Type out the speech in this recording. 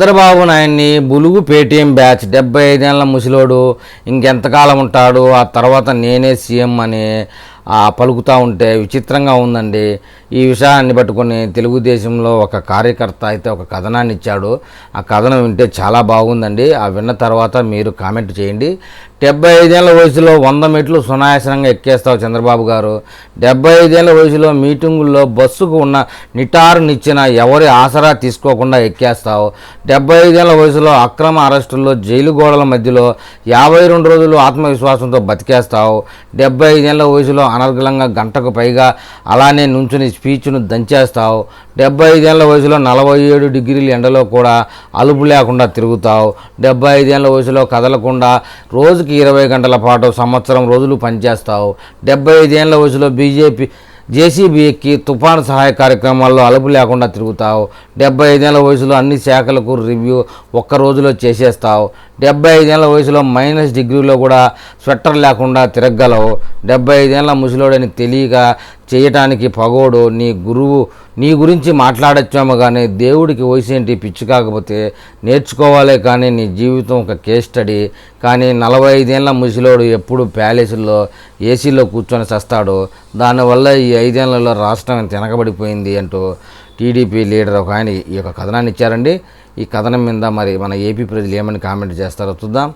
చంద్రబాబు నాయన్ని బులుగు Paytm batch డెబ్బై ఐదేళ్ళ ముసలోడు ఇంకెంతకాలం ఉంటాడు? ఆ తర్వాత నేనే సీఎం అని పలుకుతూ ఉంటే విచిత్రంగా ఉందండి. ఈ విషయాన్ని పట్టుకొని తెలుగుదేశంలో ఒక కార్యకర్త అయితే ఒక కథనాన్ని ఇచ్చాడు. ఆ కథనం వింటే చాలా బాగుందండి. ఆ విన్న తర్వాత మీరు కామెంట్ చేయండి. డెబ్బై ఐదేళ్ళ వయసులో వంద మెట్లు సునాయాసనంగా ఎక్కేస్తావు చంద్రబాబు గారు. డెబ్బై ఐదేళ్ళ వయసులో మీటింగుల్లో బస్సుకు ఉన్న నిటారునిచ్చిన ఎవరి ఆసరా తీసుకోకుండా ఎక్కేస్తావు. డెబ్బై ఐదేళ్ళ వయసులో అక్రమ అరెస్టుల్లో జైలు గోడల మధ్యలో యాభై రెండు రోజులు ఆత్మవిశ్వాసంతో బతికేస్తావు. డెబ్బై ఐదేళ్ళ వయసులో అనర్గళంగా గంటకు పైగా అలానే నుంచుని స్పీచ్ను దంచేస్తావు. డెబ్బై ఐదేళ్ళ వయసులో నలభై ఏడు డిగ్రీల ఎండలో కూడా అలుపు లేకుండా తిరుగుతావు. డెబ్బై ఐదేళ్ళ వయసులో కదలకుండా రోజుకి ఇరవై గంటల పాటు సంవత్సరం రోజులు పనిచేస్తావు. డెబ్బై ఐదేళ్ళ వయసులో బీజేపీ జేసీబీ ఎక్కి తుఫాను సహాయ కార్యక్రమాల్లో అలుపు లేకుండా తిరుగుతావు. డెబ్బై ఐదేళ్ళ వయసులో అన్ని శాఖలకు రివ్యూ ఒక్క రోజులో చేసేస్తావు. డెబ్బై ఐదేళ్ళ వయసులో మైనస్ డిగ్రీలో కూడా స్వెట్టర్ లేకుండా తిరగలవు డెబ్బై ఐదేళ్ళ ముసలోడని తెలియక చేయటానికి పగోడు. నీ గురువు నీ గురించి మాట్లాడచ్చాము కానీ దేవుడికి వయసు ఏంటి? పిచ్చి కాకపోతే నేర్చుకోవాలే కానీ నీ జీవితం ఒక కేస్ స్టడీ. కానీ నలభై ఐదేళ్ళ ముసలోడు ఎప్పుడు ప్యాలెస్లో ఏసీలో కూర్చొని చస్తాడు. దానివల్ల ఈ ఐదేళ్ళలో రాష్ట్రం తినకబడిపోయింది అంటూ టీడీపీ లీడర్ ఒక ఆయన ఈ యొక్క కథనాన్ని ఇచ్చారండి. ఈ కథనం మీద మరి మన ఏపీ ప్రజలు ఏమని కామెంట్ చేస్తారో చూద్దాం.